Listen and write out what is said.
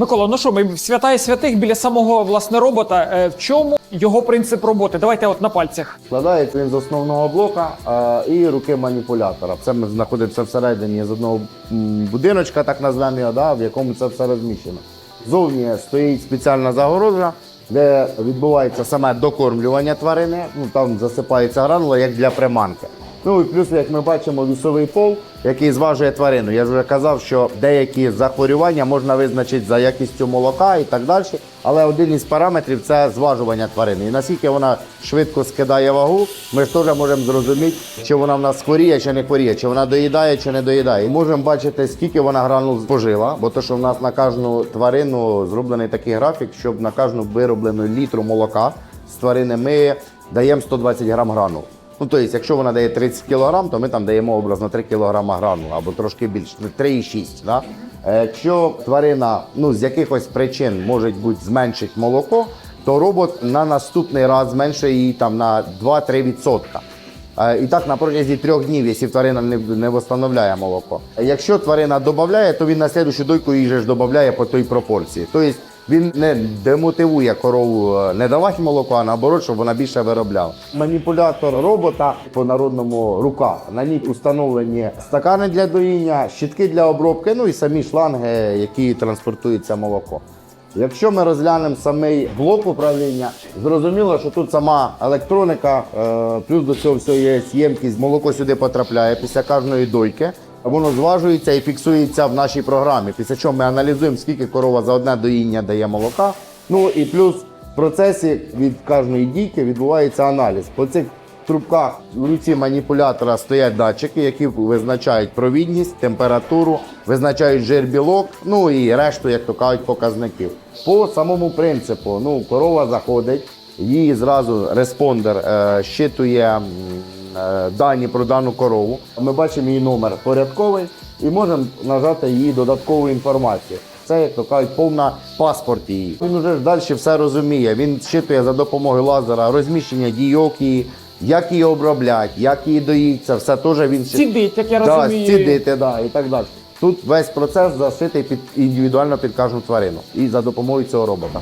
Микола, ну що, ми свята і святих біля самого власне робота. Е, В чому його принцип роботи? Давайте от на пальцях. Складається він з основного блока і руки маніпулятора. Це ми знаходимося всередині з одного будиночка, так назвемо його, да, в якому це все розміщено. Зовні стоїть спеціальна загорожа, де відбувається саме докормлювання тварини. Ну там засипається гранула як для приманки. Ну і плюс, як ми бачимо, вісовий пол, який зважує тварину. Я вже казав, що деякі захворювання можна визначити за якістю молока і так далі. Але один із параметрів це зважування тварини. І наскільки вона швидко скидає вагу, ми ж теж можемо зрозуміти, чи вона в нас хворіє, чи не хворіє, чи вона доїдає, чи не доїдає. І можемо бачити, скільки вона гранул спожила, бо то, що в нас на кожну тварину зроблений такий графік, щоб на кожну вироблену літру молока з тварини ми даємо 120 грам гранул. Ну, тобто, якщо вона дає 30 кг, то ми там даємо образно 3 кг грану або трошки більше, ну, 3,6. Да? Е, Якщо тварина ну, з якихось причин може бути зменшить молоко, то робот на наступний раз зменшує її там на 2-3%. Е, І так на протязі трьох днів, якщо тварина не, не встановляє молоко. Якщо тварина додає, то він на слідущу дойку її ж додає по той пропорції. Тобто він не демотивує корову е, не давати молоко, а наоборот, щоб вона більше виробляла. Маніпулятор робота по народному рука. На ній установлені стакани для доїння, щітки для обробки, ну і самі шланги, які транспортується молоко. Якщо ми розглянемо самий блок управління, зрозуміло, що тут сама електроніка, е, плюс до цього всього є ємкість, молоко сюди потрапляє після кожної дойки. Воно зважується і фіксується в нашій програмі. Після чого ми аналізуємо, скільки корова за одне доїння дає молока. Ну і плюс в процесі від кожної дійки відбувається аналіз. По цих трубках в руці маніпулятора стоять датчики, які визначають провідність, температуру, визначають жир білок, ну і решту, як то кажуть, показників. По самому принципу, ну, корова заходить, її зразу респондер е, щитує дані про дану корову. Ми бачимо її номер порядковий і можемо нажати її додаткову інформацію. Це, як то кажуть, повна паспорт її. Він вже далі все розуміє. Він щитує за допомогою лазера розміщення дійок її, як її оброблять, як її доїться, все теж він Цідить, як я Да, розумію. цідити, да, і так далі. Тут весь процес зашитий під індивідуально під кожну тварину і за допомогою цього робота.